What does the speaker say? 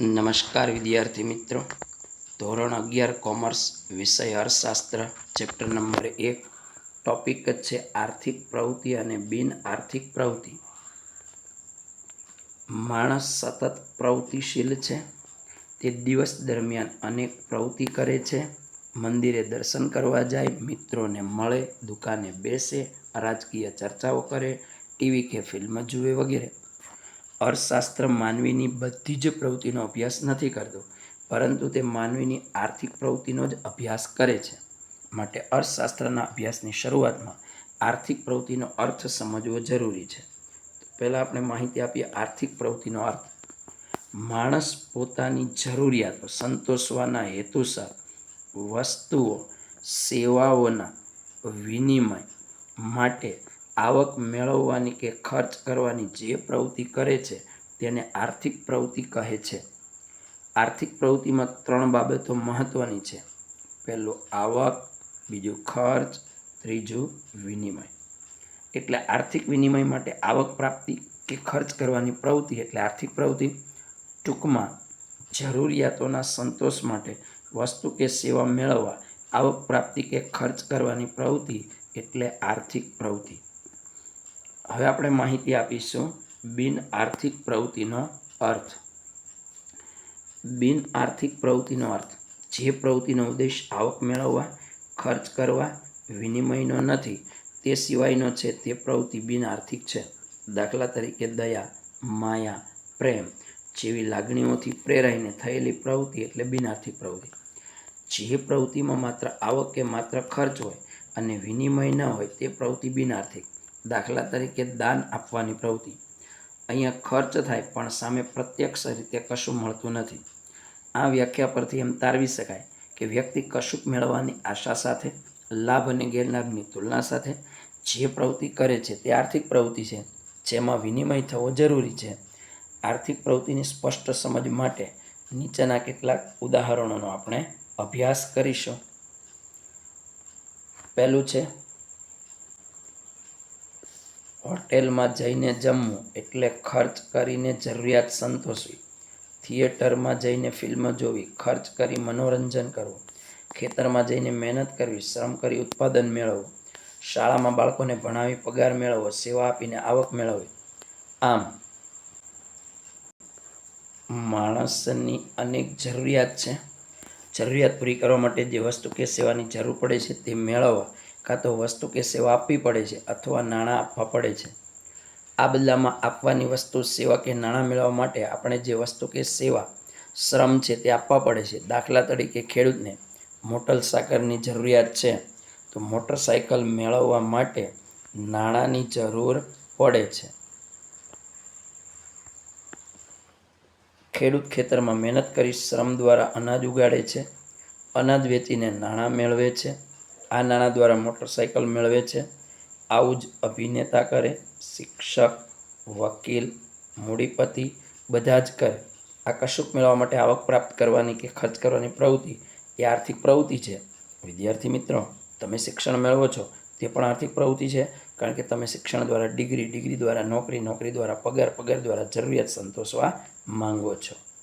નમસ્કાર વિદ્યાર્થી મિત્રો. ધોરણ અગિયાર, કોમર્સ, વિષય અર્થશાસ્ત્ર, ચેપ્ટર નંબર એક, ટોપિક જ છે આર્થિક પ્રવૃત્તિ અને બિન આર્થિક પ્રવૃત્તિ. માણસ સતત પ્રવૃત્તિશીલ છે. તે દિવસ દરમિયાન અનેક પ્રવૃત્તિ કરે છે. મંદિરે દર્શન કરવા જાય, મિત્રોને મળે, દુકાને બેસે, રાજકીય ચર્ચાઓ કરે, ટીવી કે ફિલ્મ જુએ વગેરે. અર્થશાસ્ત્ર માનવીની બધી જ પ્રવૃત્તિનો અભ્યાસ નથી કરતો, પરંતુ તે માનવીની આર્થિક પ્રવૃત્તિનો જ અભ્યાસ કરે છે. માટે અર્થશાસ્ત્રના અભ્યાસની શરૂઆતમાં આર્થિક પ્રવૃત્તિનો અર્થ સમજવો જરૂરી છે. પહેલાં આપણે માહિતી આપીએ આર્થિક પ્રવૃત્તિનો અર્થ. માણસ પોતાની જરૂરિયાતો સંતોષવાના હેતુસર વસ્તુઓ, સેવાઓના વિનિમય માટે આવક મેળવવાની કે ખર્ચ કરવાની જે પ્રવૃત્તિ કરે છે, તેને આર્થિક પ્રવૃત્તિ કહે છે. આર્થિક પ્રવૃત્તિમાં ત્રણ બાબતો મહત્ત્વની છે. પહેલું, આવક. બીજું, ખર્ચ. ત્રીજું, વિનિમય. એટલે આર્થિક વિનિમય માટે આવક પ્રાપ્તિ કે ખર્ચ કરવાની પ્રવૃત્તિ એટલે આર્થિક પ્રવૃત્તિ. ટૂંકમાં, જરૂરિયાતોના સંતોષ માટે વસ્તુ કે સેવા મેળવવા, આવક પ્રાપ્તિ કે ખર્ચ કરવાની પ્રવૃત્તિ એટલે આર્થિક પ્રવૃત્તિ. હવે આપણે માહિતી આપીશું બિન આર્થિક પ્રવૃત્તિનો અર્થ. બિન આર્થિક પ્રવૃત્તિનો અર્થ, જે પ્રવૃત્તિનો ઉદ્દેશ આવક મેળવવા, ખર્ચ કરવા, વિનિમયનો નથી, તે સિવાયનો છે તે પ્રવૃત્તિ બિન આર્થિક છે. દાખલા તરીકે દયા, માયા, પ્રેમ જેવી લાગણીઓથી પ્રેરાઈને થયેલી પ્રવૃત્તિ એટલે બિન આર્થિક પ્રવૃત્તિ. જે પ્રવૃત્તિમાં માત્ર આવક કે માત્ર ખર્ચ હોય અને વિનિમય ન હોય તે પ્રવૃત્તિ બિન આર્થિક. દાખલા તરીકે દાન આપવાની પ્રવૃત્તિ. અહીંયા ખર્ચ થાય પણ સામે પ્રત્યક્ષ રીતે કશું મળતું નથી. આ વ્યાખ્યા પરથી એમ તારવી શકાય કે વ્યક્તિ કશુંક મેળવવાની આશા સાથે, લાભ અને ગેરલાભની તુલના સાથે જે પ્રવૃત્તિ કરે છે તે આર્થિક પ્રવૃત્તિ છે, જેમાં વિનિમય થવો જરૂરી છે. આર્થિક પ્રવૃત્તિની સ્પષ્ટ સમજ માટે નીચેના કેટલાક ઉદાહરણોનો આપણે અભ્યાસ કરીશું. પહેલું છે હોટેલમાં જઈને જમવું એટલે ખર્ચ કરીને જરૂરિયાત સંતોષવી. થિયેટરમાં જઈને ફિલ્મ જોવી, ખર્ચ કરી મનોરંજન કરવું. ખેતરમાં જઈને મહેનત કરવી, શ્રમ કરી ઉત્પાદન મેળવવું. શાળામાં બાળકોને ભણાવી પગાર મેળવવો, સેવા આપીને આવક મેળવવી. આમ, માણસની અનેક જરૂરિયાત છે. જરૂરિયાત પૂરી કરવા માટે જે વસ્તુ કે સેવાની જરૂર પડે છે તે મેળવવા. કાં તો વસ્તુ કે સેવા આપવી પડે છે અથવા નાણાં આપવા પડે છે. આ બદલામાં આપવાની વસ્તુ, સેવા કે નાણાં મેળવવા માટે આપણે જે વસ્તુ કે સેવા, શ્રમ છે તે આપવા પડે છે. દાખલા તરીકે ખેડૂતને મોટર સાકરની જરૂરિયાત છે તો મોટરસાયકલ મેળવવા માટે નાણાંની જરૂર પડે છે. ખેડૂત ખેતરમાં મહેનત કરી શ્રમ દ્વારા અનાજ ઉગાડે છે, અનાજ વેચીને નાણાં મેળવે છે આ નાણાં દ્વારા મોટરસાયકલ મેળવે છે. આવું જ અભિનેતા કરે, શિક્ષક, વકીલ, મૂડીપતિ, બધા જ કરે. આ કશુંક મેળવવા માટે આવક પ્રાપ્ત કરવાની કે ખર્ચ કરવાની પ્રવૃત્તિ એ આર્થિક પ્રવૃત્તિ છે. વિદ્યાર્થી મિત્રો, તમે શિક્ષણ મેળવો છો, તે પણ આર્થિક પ્રવૃત્તિ છે, કારણ કે તમે શિક્ષણ દ્વારા ડિગ્રી ડિગ્રી દ્વારા નોકરી નોકરી દ્વારા પગાર પગાર દ્વારા જરૂરિયાત સંતોષવા માંગો છો.